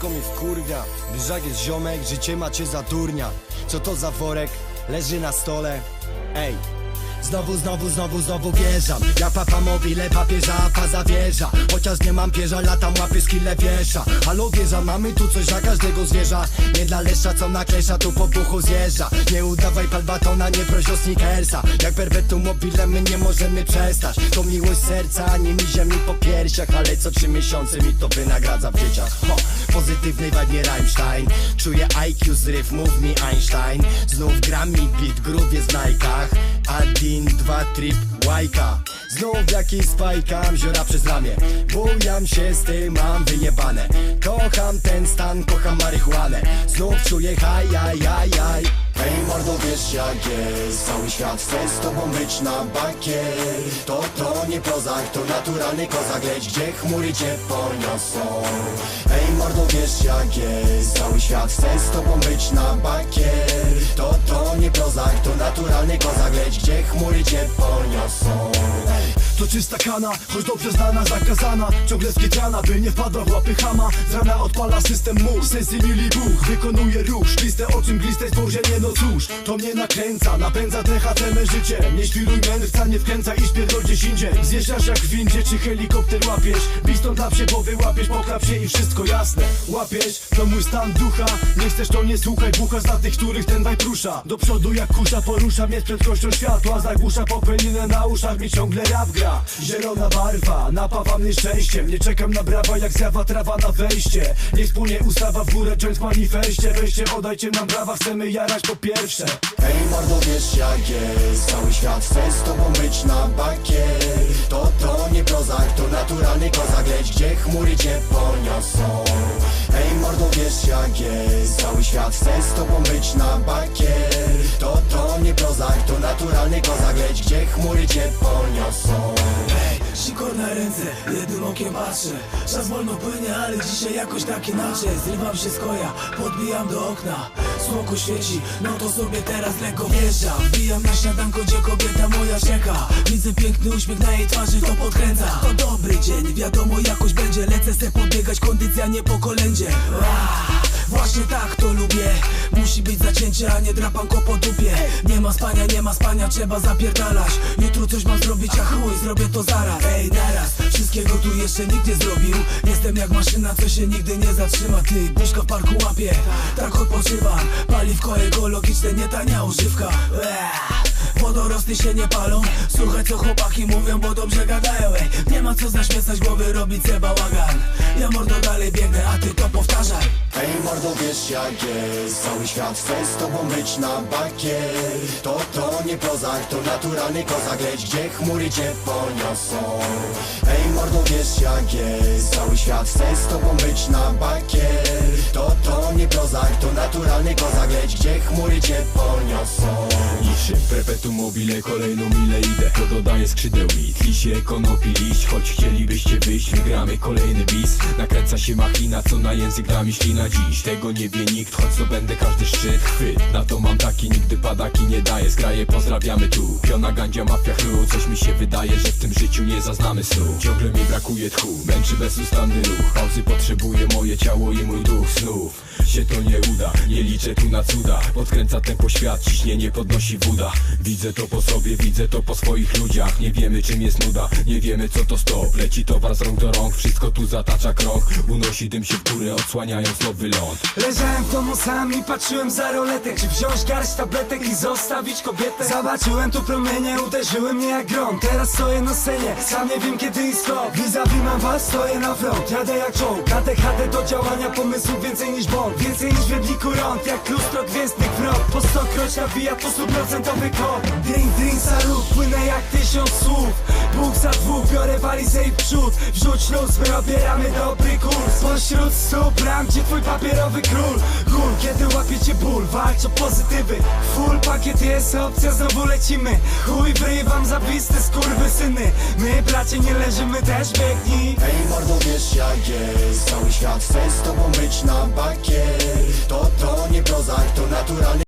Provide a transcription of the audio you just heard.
wszystko mi wkurwia Gdyż jak jest ziomek, życie macie za durnia Co to za worek? Leży na stole Ej Znowu, znowu, znowu, znowu wjeżdżam. Ja papa mobile, papieża, faza wieża Chociaż nie mam pierza, latam łapy skille wiesza Halo wieża, mamy tu coś dla każdego zwierza. Nie dla leszcza, co na klesza, tu po buchu zjeżdża. Nie udawaj pal batona, nie proś o sneakersa. Jak perpetuum mobile, my nie możemy przestać. To miłość serca, ani mi ziemi po piersiach. Ale co trzy miesiące mi to wynagradza w dzieciach. Ho, pozytywnej wadnie Rammstein. Czuję IQ z ryf, mów mi Einstein. Znów gram mi beat, groove jest w najkach Adin, dwa trip, łajka. Znów jakiś spajkam, ziora przez ramię. Bujam się z tym, mam wyjebane. Kocham ten stan, kocham marihuanę. Znów czuję haj, jaj, jaj, jaj Hej mordo, wiesz jak jest. Cały świat chce z tobą być na bakier To to nie prozak, to naturalny kozak. Leć gdzie chmury cię poniosą. Hej mordo, wiesz jak jest. Cały świat chce z tobą być na bakier naturalny kozak Leć gdzie chmury cię poniosą. To czysta kana, choć dobrze znana, zakazana. Ciągle skitrana, by nie wpadła w łapy chama. Z rana odpala system mur, sensy mili buch. Wykonuje ruch, szkliste oczym, gliste spojrzenie No cóż, to mnie nakręca Napędza THC me życie. Nie świruj mędrca, nie wkręca i śpierdol gdzieś indziej. Zjeżdżasz jak w windzie, czy helikopter łapiesz. Bistą dla się, bo wyłapiesz, poklap się i wszystko jasne. Łapiesz, to mój stan ducha. Nie chcesz to nie słuchaj, bucha dla tych, których ten wajp rusza. Do przodu jak kusza, porusza mnie z prędkością światła Zagłusza popędzinę na uszach, mi ciągle rap gra. Zielona barwa, napawa mnie szczęściem Nie czekam na brawa, jak zjawa trawa na wejście. Niech spłynie ustawa w górę, joint w manifestie Weźcie, oddajcie nam brawa, chcemy jarać po pierwsze. Hej mordo, wiesz jak jest Cały świat chce z tobą być na bakier. To to nie prozak, to naturalny kozak Leć gdzie chmury cię poniosą jest Cały świat chce z tobą być na bakier To to nie prozak, to naturalny kozak. Leć gdzie chmury cię poniosą? Sikor na ręce, jednym okiem patrzę. Czas wolno płynie, ale dzisiaj jakoś tak inaczej. Zrywam się z koja, podbijam do okna. Słonko świeci, no to sobie teraz lekko wjeżdżam Wbijam na śniadanko, gdzie kobieta moja czeka. Widzę piękny uśmiech na jej twarzy, to podkręca. To dobry dzień, wiadomo jakoś będzie. Lecę se podbiegać, kondycja nie po kolędzie. Aaa, Właśnie tak to lubię. Musi być zacięcie, a nie drapanko po dupie. Nie ma spania, nie ma spania, trzeba zapierdalać. Jutro coś mam zrobić, a chuj, zrobię to zaraz. Ej, naraz, wszystkiego tu jeszcze nikt nie zrobił. Jestem jak maszyna, co się nigdy nie zatrzyma. Ty, buźka w parku łapie, tak odpoczywam Paliwko ekologiczne, nie tania używka. Eee. Wodorosty się nie palą. Słuchaj co chłopaki mówią, bo dobrze gadają Ej, nie ma co zaśmiecać głowy, robić se bałagan. Ja mordo dalej biegnę, a ty to powtarzaj. Hej mordo, wiesz jak jest. Cały świat chce z tobą być na bakier To to nie prozak, to naturalny kozak. Leć gdzie chmury cię poniosą? Hej mordo, wiesz jak jest. Cały świat chce z tobą być na bakier naturalny kozak Leć gdzie chmury cię poniosą. Niczym perpetuum mobile, kolejną milę idę. To dodaje skrzydeł mi, tli się konopi liść. Choć chcielibyście wyjść, wygramy kolejny bis. Nakręca się machina, co na język da mi ślina dziś. Tego nie wie nikt, choć zdobędę każdy szczyt. Chwyt, na to mam taki, nigdy padaki nie daję. Zgraje, pozdrawiamy tu, piona gandzia, mafia chru. Coś mi się wydaje, że w tym życiu nie zaznamy snu. Ciągle mi brakuje tchu, męczy bezustanny ruch. Pauzy potrzebuje moje ciało i mój duch snów się to nie uda, nie liczę tu na cuda. Podkręca tempo świat, ciśnienie podnosi woda Widzę to po sobie, widzę to po swoich ludziach. Nie wiemy czym jest nuda, nie wiemy co to stop. Leci towar z rąk do rąk, wszystko tu zatacza krąg. Unosi dym się w górę, odsłaniając nowy ląd. Leżałem w domu sam i patrzyłem za roletek. Czy wziąć garść tabletek i zostawić kobietę? Zobaczyłem tu promienie, uderzyły mnie jak grom. Teraz stoję na scenie, sam nie wiem kiedy i skąd. Vis-a-vis mam was, stoję na front. Jadę jak czołg, ADHD do działania pomysłów więcej niż bąk Więcej niż w jedliku rąk, jak lustro gwiezdnych wrot Po stokroć nawija to stuprocentowy kod Drink, drink, salut, płynę jak tysiąc słów Bóg za dwóch, biorę walizę i przód. Wrzuć luz, my obieramy dobry kurs. Pośród stóp ram, gdzie twój papierowy król. Gól, kiedy łapiecie ból, walcz o pozytywy. Full pakiet jest opcja, znowu lecimy. Chuj, wrywam zabiste skurwysyny My bracie nie leżymy, też biegnij. Hej mordo, wiesz jak jest. Cały świat chce z tobą być na bakier. To to nie prozak, to naturalny